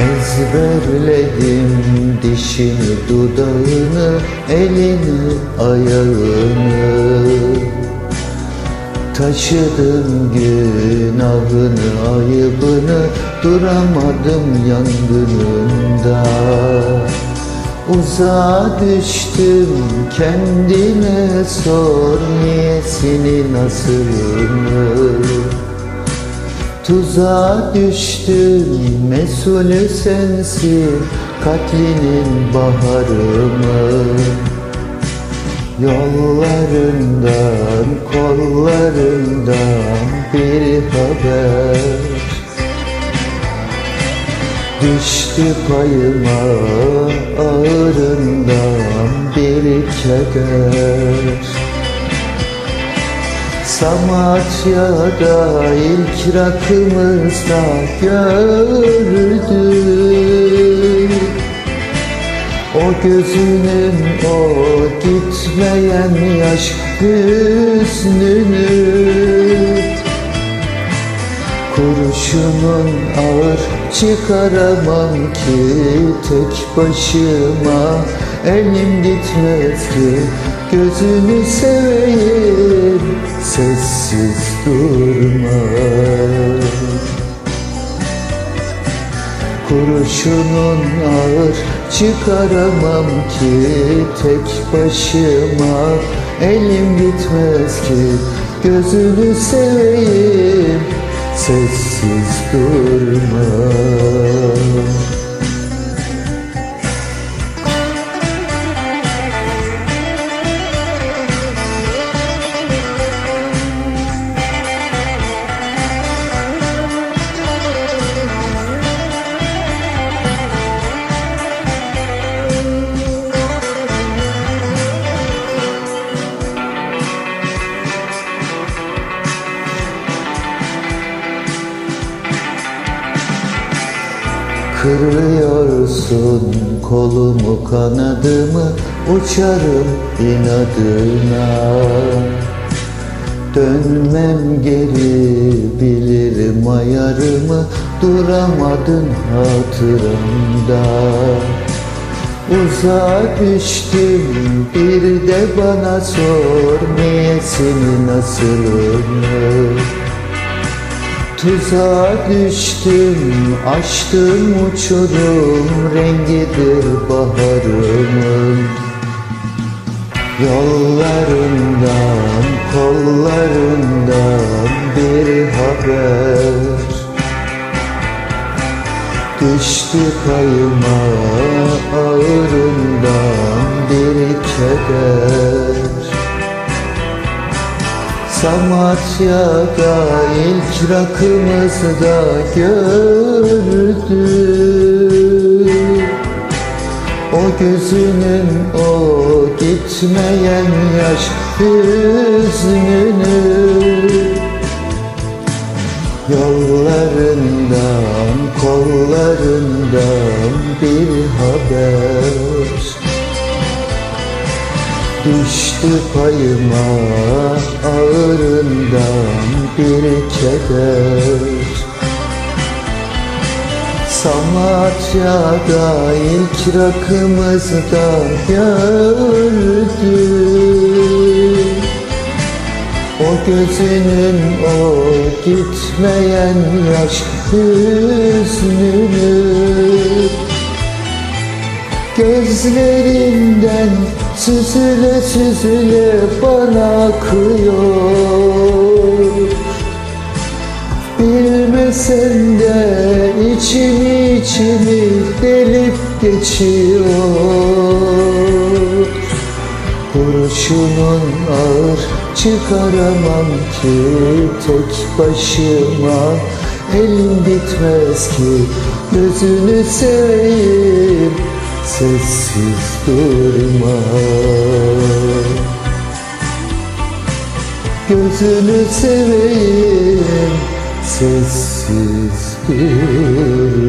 Ezberledim dişini, dudağını, elini, ayağını. Taşıdım günahını, ayıbını Duramadım yangınında. Uzağa düştüm kendine sor Niyesini nasılını Tuzağa düştüm mesulü sensin Katlinin baharımı Yollarından, kollarından bir haber. Düştü payıma ağırından bir keder Samatya'da ilk rakımızda gördüm. O gözünün o gitmeyen yaş hüznünü Kurşunun ağır çıkaramam ki tek başıma Elim gitmez ki gözünü seveyim Sessiz durma Kurşunun ağır çıkaramam ki tek başıma. Elim gitmez ki gözünü seveyim Sessiz durma Kırıyorsun kolumu kanadımı Uçarım inadına. Dönmem geri bilirim ayarımı Duramadın hatıramda Uzağa düştüm bir de bana sor Niyesini nasılını Tuzağa düştüm, aştım uçurum Rengidir baharımın. Yollarından, kollarından bir haber. Düştü payıma Samatya'da ilk rakımızda gördüm O gözünün o gitmeyen yaş hüznünü Yollarından, kollarından bir haber Düştü payıma ağırından bir keder. Samatya'da ilk rakımızda gördüm O gözünün o gitmeyen yaş hüznünü Gözlerinden süzüle süzüle bana akıyor. Bilmesen de içimi içimi delip geçiyor. Kurşunun ağır çıkaramam ki tek başıma. Elim gitmez ki gözünü seveyim Sessiz durma. Gözünü seveyim Sessiz durma